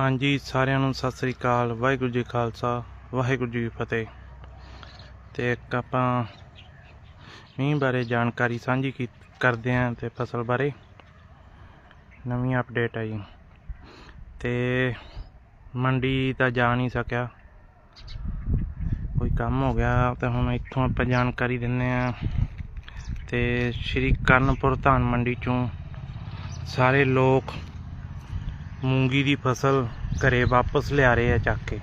ਹਾਂਜੀ, ਸਾਰਿਆਂ ਨੂੰ ਸਤਿ ਸ੍ਰੀ ਅਕਾਲ, ਵਾਹਿਗੁਰੂ ਜੀ ਖਾਲਸਾ, ਵਾਹਿਗੁਰੂ ਜੀ ਕੀ ਫਤਿਹ। ਤੇ ਇੱਕ ਆਪਾਂ ਮੀਂਹ ਬਾਰੇ ਜਾਣਕਾਰੀ ਸਾਂਝੀ ਕੀ, ਕਰਦੇ ਆਂ ਤੇ ਫਸਲ ਬਾਰੇ। ਨਵੀਂ ਅਪਡੇਟ ਆਈ। ਤੇ ਮੰਡੀ ਤਾਂ ਜਾ ਨਹੀਂ ਸਕਿਆ। ਕੋਈ ਕੰਮ ਹੋ ਗਿਆ ਤਾਂ ਹੁਣ ਇੱਥੋਂ ਆਪਾਂ ਜਾਣਕਾਰੀ ਦਿੰਨੇ ਆ। ਤੇ ਸ਼੍ਰੀ ਕਰਨਪੁਰ ਧਾਨ ਮੰਡੀ ਚੋਂ ਸਾਰੇ ਲੋਕ ਮੂੰਗੀ ਦੀ ਫਸਲ ਘਰੇ ਵਾਪਸ ਲਿਆ ਰਹੇ ਆ ਚੱਕ ਕੇ।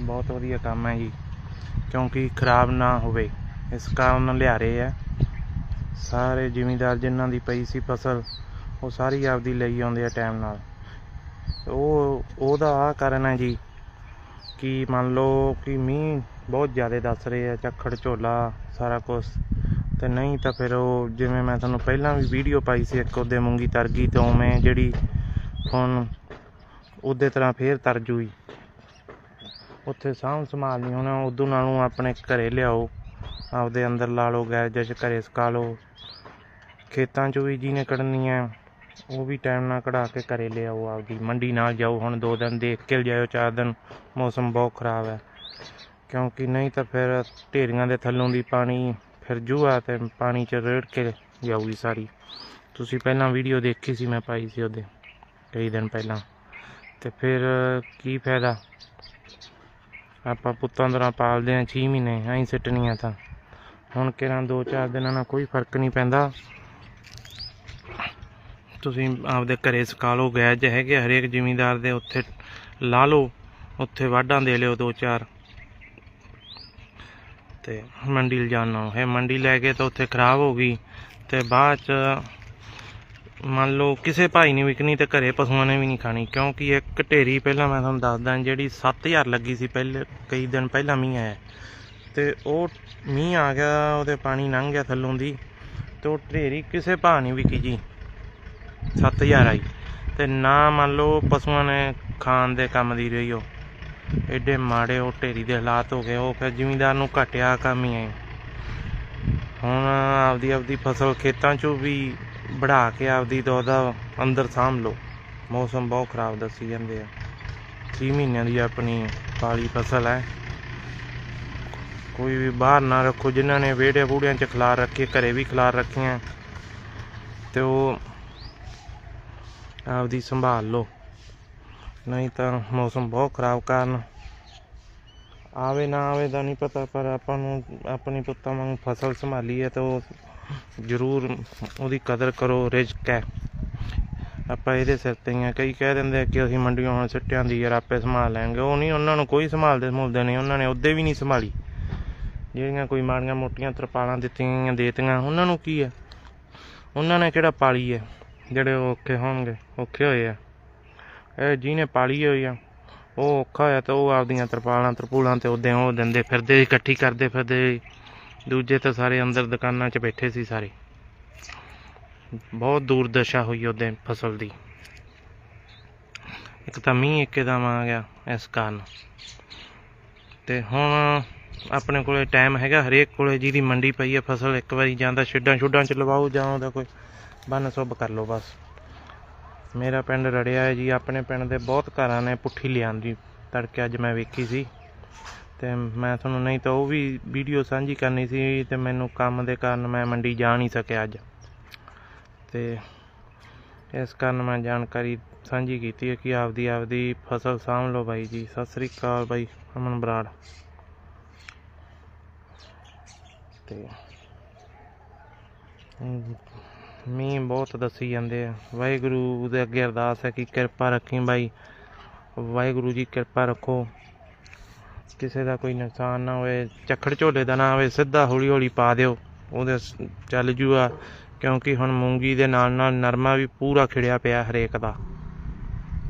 ਬਹੁਤ ਵਧੀਆ ਕੰਮ ਹੈ ਜੀ, ਕਿਉਂਕਿ ਖਰਾਬ ਨਾ ਹੋਵੇ। ਇਸ ਕਾਰਨ ਲਿਆ ਰਹੇ ਆ। ਸਾਰੇ ਜ਼ਿਮੀਂਦਾਰ ਜਿਨ੍ਹਾਂ ਦੀ ਪਈ ਸੀ ਫਸਲ, ਉਹ ਸਾਰੀ ਆਪਦੀ ਲਈ ਆਉਂਦੇ ਆ ਟਾਈਮ ਨਾਲ। ਉਹ, ਉਹਦਾ ਆ ਕਾਰਨ ਹੈ ਜੀ ਕਿ ਮੰਨ ਲਓ ਕਿ ਮੀਂਹ ਬਹੁਤ ਜ਼ਿਆਦਾ ਦੱਸ ਰਹੇ ਆ ਚੱਖੜ ਝੋਲਾ ਸਾਰਾ ਕੁਝ ਤੇ ਨਹੀਂ ਤਾਂ ਫਿਰ ਉਹ, ਜਿਵੇਂ ਮੈਂ ਤੁਹਾਨੂੰ ਪਹਿਲਾਂ ਵੀ ਵੀਡੀਓ ਪਾਈ ਸੀ ਇੱਕ, ਉਹਦੇ ਮੂੰਗੀ ਤਰਗੀ ਤੋਂ ਮੈਂ ਜਿਹੜੀ ਹੁਣ ਉਹਦੇ ਤਰ੍ਹਾਂ ਫੇਰ ਤਰ ਜੂਈ। ਉੱਥੇ ਸਾਂਭ ਸੰਭਾਲਣੀ ਨਹੀਂ ਹੋਣਾ, ਉਦੋਂ ਨਾਲੋਂ ਆਪਣੇ ਘਰੇ ਲਿਆਓ, ਆਪਦੇ ਅੰਦਰ ਲਾ ਲਓ ਗੈਰਜ 'ਚ ਘਰੇ ਸੁਕਾ ਲਓ। ਖੇਤਾਂ 'ਚੋਂ ਵੀ ਜਿਹਨੇ ਕੱਢਣੀ ਹੈ ਉਹ ਵੀ ਟਾਈਮ ਨਾਲ ਕਢਾ ਕੇ ਘਰੇ ਲਿਆਓ ਆਪਦੀ। ਮੰਡੀ ਨਾਲ ਜਾਓ, ਹੁਣ ਦੋ ਦਿਨ ਦੇਖ ਕੇ ਜਾਇਓ ਚਾਰ ਦਿਨ ਮੌਸਮ ਬਹੁਤ ਖਰਾਬ ਹੈ। ਕਿਉਂਕਿ ਨਹੀਂ ਤਾਂ ਫਿਰ ਢੇਰੀਆਂ ਦੇ ਥੱਲੋਂ ਦੀ ਪਾਣੀ ਫਿਰ ਜੂਆ ਤੇ ਪਾਣੀ 'ਚ ਰੇੜ ਕੇ ਜਾਊਗੀ ਸਾਰੀ। ਤੁਸੀਂ ਪਹਿਲਾਂ ਵੀਡੀਓ ਦੇਖੀ ਸੀ, ਮੈਂ ਪਾਈ ਸੀ ਉਹਦੇ, ਕਈ ਦਿਨ ਪਹਿਲਾਂ। ਤੇ ਫਿਰ ਕੀ ਫਾਇਦਾ? ਆਪਾਂ ਪੁੱਤਾਂ ਦਰਾਂ ਪਾਲਦੇ ਆ 6 ਮਹੀਨੇ ਐਂ ਸਿੱਟਣੀਆਂ ਤਾਂ। ਹੁਣ ਕਿਹੜਾ 2-4 ਦਿਨਾਂ ਨਾਲ ਕੋਈ ਫ਼ਰਕ ਨਹੀਂ ਪੈਂਦਾ। ਤੁਸੀਂ ਆਪਦੇ ਘਰੇ ਸੁਕਾ ਲਓ ਗੈਜ ਹੈਗੇ ਹਰੇਕ ਜ਼ਿਮੀਂਦਾਰ ਦੇ ਉੱਥੇ ਲਾ ਲਓ, ਉੱਥੇ ਵਾਢਾਂ ਦੇ ਲਿਓ ਦੋ ਚਾਰ। ਤੇ ਮੰਡੀ ਲਿਜਾਣ ਨਾਲੋਂ। ਹੈ ਮੰਡੀ ਲੈ ਕੇ ਤਾਂ ਉੱਥੇ ਖਰਾਬ ਹੋ ਗਈ ਤੇ ਬਾਅਦ ਚ ਮੰਨ ਲਓ ਕਿਸੇ ਭਾਈ ਨੇ ਵਿਕਣੀ ਤੇ ਘਰੇ ਪਸ਼ੂਆਂ ਨੇ ਵੀ ਨਹੀਂ ਖਾਣੀ, ਕਿਉਂਕਿ ਇੱਕ ਢੇਰੀ ਪਹਿਲਾਂ ਮੈਂ ਤੁਹਾਨੂੰ ਦੱਸਦਾ, ਜਿਹੜੀ 7000 ਲੱਗੀ ਸੀ ਪਹਿਲੇ, ਕਈ ਦਿਨ ਪਹਿਲਾਂ ਮੀਂਹ ਆਇਆ। ਤੇ ਉਹ ਮੀਂਹ ਆ ਗਿਆ, ਉਹਦੇ ਪਾਣੀ ਲੰਘ ਗਿਆ ਥੱਲੋਂ ਦੀ, ਤੇ ਉਹ ਢੇਰੀ ਕਿਸੇ ਭਾਅ ਨਹੀਂ ਵਿਕੀ ਜੀ 7000 ਆਈ। ਤੇ ਨਾ ਮੰਨ ਲਓ ਪਸ਼ੂਆਂ ਨੇ ਖਾਣ ਦੇ ਕੰਮ ਦੀ ਰਹੀ ਉਹ ਐਡੇ ਮਾੜੇ ਉਹ ਢੇਰੀ ਦੇ ਹਾਲਾਤ ਹੋ ਗਏ, ਉਹ ਫਿਰ ਜ਼ਿਮੀਂਦਾਰ ਨੂੰ ਘਟਿਆ ਕੰਮ ਹੀ ਹੈ ਹੁਣ ਆਪਦੀ ਆਪਦੀ ਫਸਲ ਖੇਤਾਂ 'ਚੋਂ ਵੀ ਵੜਾ ਕੇ ਆਪਦੀ ਦੋ ਦਾ ਅੰਦਰ ਸਾਂਭ ਲਓ। ਮੌਸਮ ਬਹੁਤ ਖਰਾਬ ਦੱਸੀ ਜਾਂਦੇ ਆ। 6 ਮਹੀਨਿਆਂ ਦੀ ਆਪਣੀ ਕਾਲੀ ਫਸਲ ਹੈ। ਕੋਈ ਵੀ ਬਾਹਰ ਨਾ ਰੱਖੋ। ਜਿਨ੍ਹਾਂ ਨੇ ਵਿਹੜੇ ਬੂੜਿਆਂ 'ਚ ਖਲਾਰ ਰੱਖੇ, ਘਰੇ ਵੀ ਖਲਾਰ ਰੱਖੀਆਂ, ਤੇ ਉਹ ਆਪਦੀ ਸੰਭਾਲ ਲਓ। ਨਹੀਂ ਤਾਂ ਮੌਸਮ ਬਹੁਤ ਖਰਾਬ ਕਾਰਨ ਆਵੇ ਨਾ ਆਵੇ ਦਾ ਨਹੀਂ ਪਤਾ, ਪਰ ਆਪਾਂ ਨੂੰ ਆਪਣੀ ਪੁੱਤਾਂ ਵਾਂਗ ਫਸਲ ਸੰਭਾਲੀ ਹੈ ਤਾਂ ਉਹ ਜ਼ਰੂਰ ਉਹਦੀ ਕਦਰ ਕਰੋ, ਰਿਜ਼ਕ ਹੈ। ਆਪਾਂ ਇਹਦੇ ਸਿਰ ਤੇ ਆ। ਕਈ ਕਹਿ ਦਿੰਦੇ ਆ ਕਿ ਅਸੀਂ ਮੰਡੀਆਂ ਹੁਣ ਸਿੱਟਿਆਂ ਦੀ ਯਾਰ, ਆਪੇ ਸੰਭਾਲ ਲੈਣਗੇ। ਉਹ ਨਹੀਂ, ਉਹਨਾਂ ਨੂੰ ਕੋਈ ਸੰਭਾਲਦੇ ਸੰਭਾਲਦੇ ਨਹੀਂ। ਉਹਨਾਂ ਨੇ ਉਹਦੇ ਵੀ ਨਹੀਂ ਸੰਭਾਲੀ। ਜਿਹੜੀਆਂ ਕੋਈ ਮਾੜੀਆਂ ਮੋਟੀਆਂ ਤਰਪਾਲਾਂ ਦਿੱਤੀਆਂ ਗਈਆਂ, ਦੇਤੀਆਂ, ਉਹਨਾਂ ਨੂੰ ਕੀ ਹੈ? ਉਹਨਾਂ ਨੇ ਕਿਹੜਾ ਪਾਲੀ ਹੈ? ਜਿਹੜੇ ਉਹ ਔਖੇ ਹੋਣਗੇ, ਔਖੇ ਹੋਏ ਆ। ਇਹ ਜਿਹਨੇ ਪਾਲੀ ਹੋਈ ਆ, ਉਹ ਔਖਾ ਹੋਇਆ ਤਾਂ ਉਹ ਆਪਦੀਆਂ ਤਰਪਾਲਾਂ, ਤਰਪੂਲਾਂ ਤੇ ਉਹਦੇ ਉਹ ਦਿੰਦੇ ਫਿਰਦੇ, ਇਕੱਠੀ ਕਰਦੇ ਫਿਰਦੇ। ਦੂਜੇ ਤਾਂ ਸਾਰੇ ਅੰਦਰ ਦੁਕਾਨਾਂ 'ਚ ਬੈਠੇ ਸੀ ਸਾਰੇ। ਬਹੁਤ ਦੂਰ ਦਸ਼ਾ ਹੋਈ ਉਹਦੇ ਫਸਲ ਦੀ। ਇੱਕ ਤਾਂ ਮੀਂਹ ਇੱਕਦਮ ਆ ਗਿਆ ਇਸ ਕਾਰਨ। ਤੇ ਹੁਣ ਆਪਣੇ ਕੋਲੇ ਟਾਈਮ ਹੈਗਾ, ਹਰੇਕ ਕੋਲੇ ਜਿਹਦੀ ਮੰਡੀ ਪਈ ਹੈ ਫਸਲ ਇੱਕ ਵਾਰੀ ਜਾਂਦਾ ਛਿੱਡਾਂ ਛੁੱਡਾਂ ਚ ਲਵਾਓ ਜਾਂ ਉਹਦਾ ਕੋਈ ਬੰਨ ਸੁੱਭ ਕਰ ਲਓ ਬਸ। ਮੇਰਾ ਪਿੰਡ ਰੜਿਆ ਹੈ ਜੀ, ਆਪਣੇ ਪਿੰਡ ਦੇ ਬਹੁਤ ਘਰਾਂ ਨੇ ਪੁੱਠੀ ਲਿਆਂਦੀ। ਤੜਕੇ ਅੱਜ ਮੈਂ ਵੇਖੀ ਸੀ। ਤੇ ਮੈਂ ਤੁਹਾਨੂੰ ਨਹੀਂ ਤਾਂ ਉਹ ਵੀ ਵੀਡੀਓ ਸਾਂਝੀ ਕਰਨੀ ਸੀ ਤੇ ਮੈਨੂੰ ਕੰਮ ਦੇ ਕਾਰਨ ਮੈਂ ਮੰਡੀ ਜਾ ਨਹੀਂ ਸਕਿਆ ਅੱਜ। ਤੇ ਇਸ ਕਾਰਨ ਮੈਂ ਜਾਣਕਾਰੀ ਸਾਂਝੀ ਕੀਤੀ ਹੈ ਕਿ ਆਪਦੀ ਆਪਦੀ ਫਸਲ ਸਾਂਭ ਲਓ ਬਾਈ ਜੀ। ਸਤਿ ਸ੍ਰੀ ਅਕਾਲ ਬਾਈ, ਅਮਨ ਬਰਾੜ। ਤੇ ਮੀਂਹ ਬਹੁਤ ਦੱਸੀ ਜਾਂਦੇ ਆ। ਵਾਹਿਗੁਰੂ ਦੇ ਅੱਗੇ ਅਰਦਾਸ ਹੈ ਕਿ ਕਿਰਪਾ ਰੱਖੀ ਬਾਈ। ਵਾਹਿਗੁਰੂ ਜੀ ਕਿਰਪਾ ਰੱਖੋ। ਕਿਸੇ ਦਾ ਕੋਈ ਨੁਕਸਾਨ ਨਾ ਹੋਵੇ ਚੱਖੜ ਝੋਲੇ ਦਾ ਨਾ ਹੋਵੇ, ਸਿੱਧਾ ਹੌਲੀ ਹੌਲੀ ਪਾ ਦਿਓ। ਉਹਦੇ ਚੱਲ ਜੂਗਾ ਕਿਉਂਕਿ ਹੁਣ ਮੂੰਗੀ ਦੇ ਨਾਲ ਨਾਲ ਨਰਮਾ ਵੀ ਪੂਰਾ ਖਿੜਿਆ ਪਿਆ ਹਰੇਕ ਦਾ।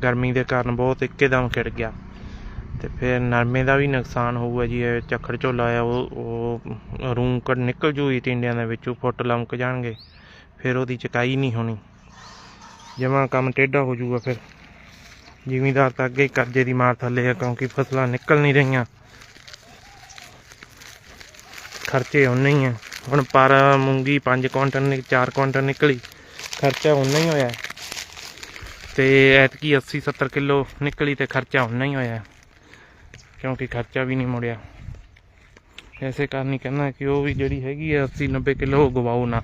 ਗਰਮੀ ਦੇ ਕਾਰਨ ਬਹੁਤ ਇੱਕਦਮ ਖਿੜ ਗਿਆ। ਤੇ ਫਿਰ ਨਰਮੇ ਦਾ ਵੀ ਨੁਕਸਾਨ ਹੋਊਗਾ ਜੀ, ਇਹ ਚੱਖੜ ਝੋਲਾ ਆ, ਉਹ ਉਹ ਰੂੰ ਕੱਢ ਨਿਕਲ ਜੂਗੀ ਟਿੰਡਿਆਂ ਦੇ ਵਿੱਚੋਂ, ਫੁੱਟ ਲਮਕ ਜਾਣਗੇ। ਫਿਰ ਉਹਦੀ ਚਕਾਈ ਨਹੀਂ ਹੋਣੀ। ਜਮਾ ਕੰਮ ਟੇਢਾ ਹੋ ਜਾਊਗਾ ਫਿਰ। ਜ਼ਿਮੀਦਾਰ ਤਾਂ ਅੱਗੇ ਹੀ ਕਰਜ਼ੇ ਦੀ ਮਾਰ ਥੱਲੇ ਆ, ਕਿਉਂਕਿ ਫਸਲਾਂ ਨਿਕਲ ਨਹੀਂ ਰਹੀਆਂ। ਖਰਚੇ ਉਨੇ ਹੀ ਆ। ਹੁਣ ਪਰ ਮੂੰਗੀ 5 ਕੁਇੰਟਲ ਨਿਕ 4 ਕੁਇੰਟਲ ਨਿਕਲੀ। ਖਰਚਾ ਉਨਾ ਹੀ ਹੋਇਆ। ਤੇ ਐਤਕੀ 80 70 ਕਿਲੋ ਨਿਕਲੀ ਤੇ ਖਰਚਾ ਉਨਾ ਹੀ ਹੋਇਆ। ਕਿਉਂਕਿ ਖਰਚਾ ਵੀ ਨਹੀਂ ਮੁੜਿਆ। ਐਸੇ ਕਾਰਨ ਹੀ ਕਹਿੰਦਾ ਕਿ ਉਹ ਵੀ ਜਿਹੜੀ ਹੈਗੀ ਆ 80 90 ਕਿਲੋ ਗਵਾਓ ਨਾ।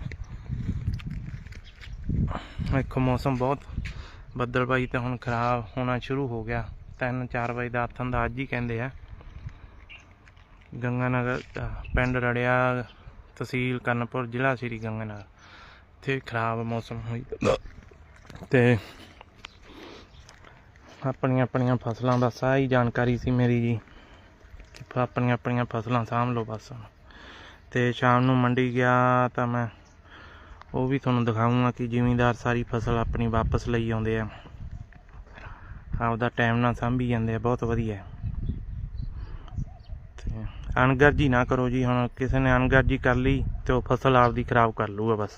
ਇੱਕ ਮੌਸਮ ਬਹੁਤ ਬੱਦਲਬਾਈ ਤੇ ਹੁਣ ਖਰਾਬ ਹੋਣਾ ਸ਼ੁਰੂ ਹੋ ਗਿਆ। 3-4 ਵਜੇ ਦਾ ਆਥਣ ਦਾ ਅੱਜ ਹੀ ਕਹਿੰਦੇ ਆ। ਗੰਗਾਨਗਰ ਅਹ, ਪਿੰਡ ਰੜਿਆ, ਤਹਿਸੀਲ ਕਰਨਪੁਰ ਜ਼ਿਲ੍ਹਾ ਸ੍ਰੀ ਗੰਗਾਨਗਰ ਤੇ ਖਰਾਬ ਮੌਸਮ ਹੋਈ। ਜਾਂਦਾ। ਤੇ ਆਪਣੀਆਂ ਆਪਣੀਆਂ ਫਸਲਾਂ ਦਾ ਸਾਰੀ ਜਾਣਕਾਰੀ ਸੀ ਮੇਰੀ ਜੀ, ਕਿ ਆਪਣੀਆਂ ਆਪਣੀਆਂ ਫਸਲਾਂ ਸਾਂਭ ਲਓ ਬਸ। ਤੇ ਸ਼ਾਮ ਨੂੰ ਮੰਡੀ ਗਿਆ ਤਾਂ ਮੈਂ, ਉਹ ਵੀ ਤੁਹਾਨੂੰ ਦਿਖਾਊਂਗਾ ਕਿ ਜ਼ਿਮੀਂਦਾਰ ਸਾਰੀ ਫਸਲ ਆਪਣੀ ਵਾਪਸ ਲਈ ਆਉਂਦੇ ਆ। ਆਪਦਾ ਟਾਈਮ ਨਾਲ ਸਾਂਭੀ ਜਾਂਦੇ ਆ, ਬਹੁਤ ਵਧੀਆ। ਅਣਗਰਜੀ ਨਾ ਕਰੋ ਜੀ, ਹੁਣ ਕਿਸੇ ਨੇ ਅਣਗਰਜੀ ਕਰ ਲਈ ਤੇ ਉਹ ਫਸਲ ਆਪਦੀ ਖਰਾਬ ਕਰ ਲੂਗਾ ਬਸ।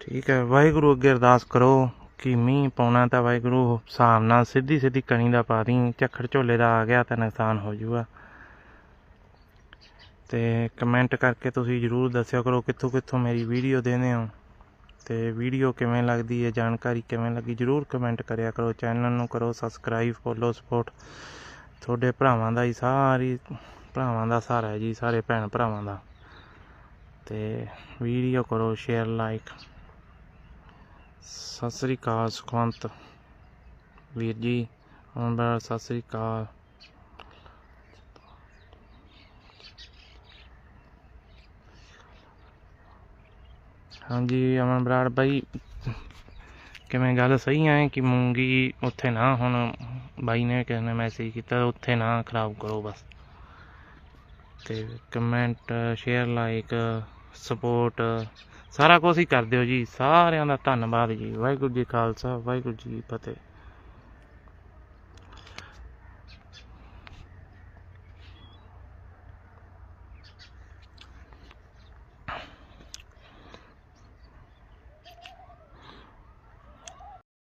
ਠੀਕ ਹੈ, ਵਾਹਿਗੁਰੂ ਅੱਗੇ ਅਰਦਾਸ ਕਰੋ ਕਿ ਮੀਂਹ ਪਾਉਣਾ ਤਾਂ ਵਾਹਿਗੁਰੂ, ਹਿਸਾਬ ਨਾਲ ਸਿੱਧੀ ਸਿੱਧੀ ਕਣੀ ਦਾ ਪਾ ਦੀ ਝੱਖੜ ਝੋਲੇ ਦਾ ਆ ਗਿਆ ਤਾਂ ਨੁਕਸਾਨ ਹੋ ਜਾਊਗਾ। ਤੇ ਕਮੈਂਟ ਕਰਕੇ ਤੁਸੀਂ ਜਰੂਰ ਦੱਸਿਆ ਕਰੋ ਕਿੱਥੋਂ ਕਿੱਥੋਂ ਮੇਰੀ ਵੀਡੀਓ ਦੇਖਦੇ ਹੋ। ਤੇ ਵੀਡੀਓ ਕਿਵੇਂ ਲੱਗਦੀ ਹੈ, ਜਾਣਕਾਰੀ ਕਿਵੇਂ ਲੱਗੀ, ਜਰੂਰ ਕਮੈਂਟ ਕਰਿਆ ਕਰੋ, ਚੈਨਲ ਨੂੰ ਕਰੋ, ਸਬਸਕ੍ਰਾਈਬ, ਫੋਲੋ, ਸਪੋਰਟ। ਤੁਹਾਡੇ ਭਰਾਵਾਂ ਦਾ ਹੀ ਸਾਰੀ, ਭਰਾਵਾਂ ਦਾ ਸਹਾਰਾ ਹੈ ਜੀ, ਸਾਰੇ ਭੈਣ ਭਰਾਵਾਂ ਦਾ। ਤੇ ਵੀਡੀਓ ਕਰੋ ਸ਼ੇਅਰ ਲਾਈਕ ਸਤਿ ਸ੍ਰੀ ਅਕਾਲ, ਸੁਖਵੰਤ। ਵੀਰ ਜੀ ਅਮਰ ਸਤਿ ਸ੍ਰੀ ਅਕਾਲ। ਹਾਂਜੀ ਅਮਨ ਬਰਾੜ ਬਾਈ, ਕਿਵੇਂ ਗੱਲ ਸਹੀ ਹੈ ਕਿ ਮੂੰਗੀ ਉੱਥੇ ਨਾ ਹੁਣ ਬਾਈ ਨੇ ਕਿਸੇ ਨੇ ਮੈਸੇਜ ਕੀਤਾ ਉੱਥੇ ਨਾ ਖਰਾਬ ਕਰੋ ਬਸ। ਤੇ ਕਮੈਂਟ ਸ਼ੇਅਰ ਲਾਈਕ ਸਪੋਰਟ ਸਾਰਾ ਕੁਝ ਹੀ ਕਰ ਦਿਓ ਜੀ। ਸਾਰਿਆਂ ਦਾ ਧੰਨਵਾਦ ਜੀ। ਵਾਹਿਗੁਰੂ ਜੀ ਖਾਲਸਾ, ਵਾਹਿਗੁਰੂ ਜੀ ਫਤਿਹ।